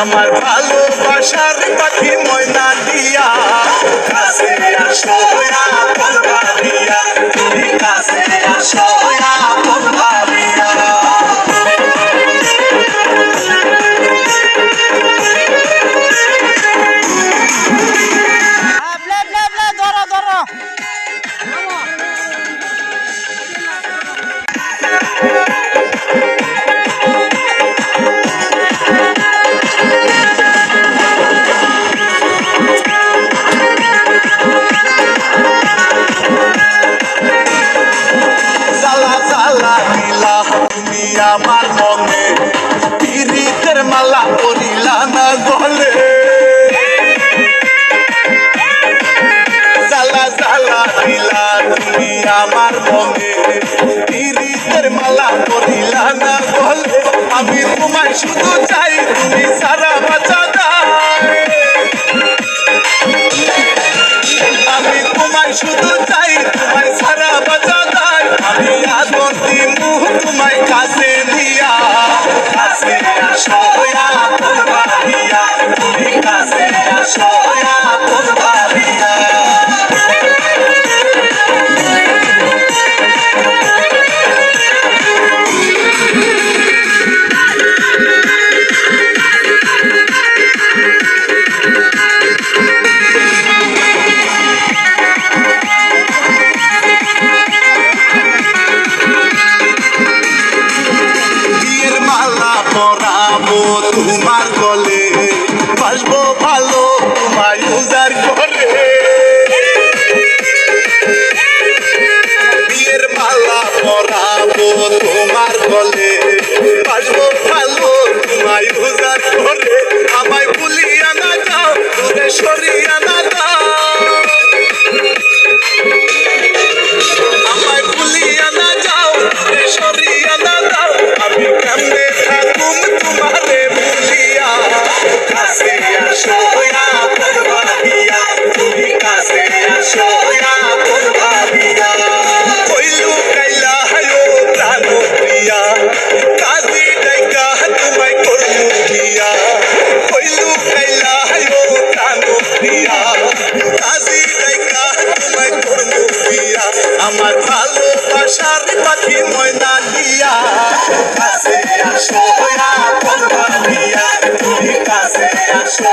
আমার ভালোবাসার পাখি ময়না দিয়া। কাছে আসো দিয়া কাছে আসো। তুমি আমার মনে পিরিতের মালা পরিলা না গলে। জালা জালা দিলা তুমি আমার মনে পিরিতের মালা পরিলা না গলে। আমি তোমায় শুধু চাই তুমি সারা বাঁচা আমি তোমায় শুধু Krishna. আমার বিয়ার কাছে আসো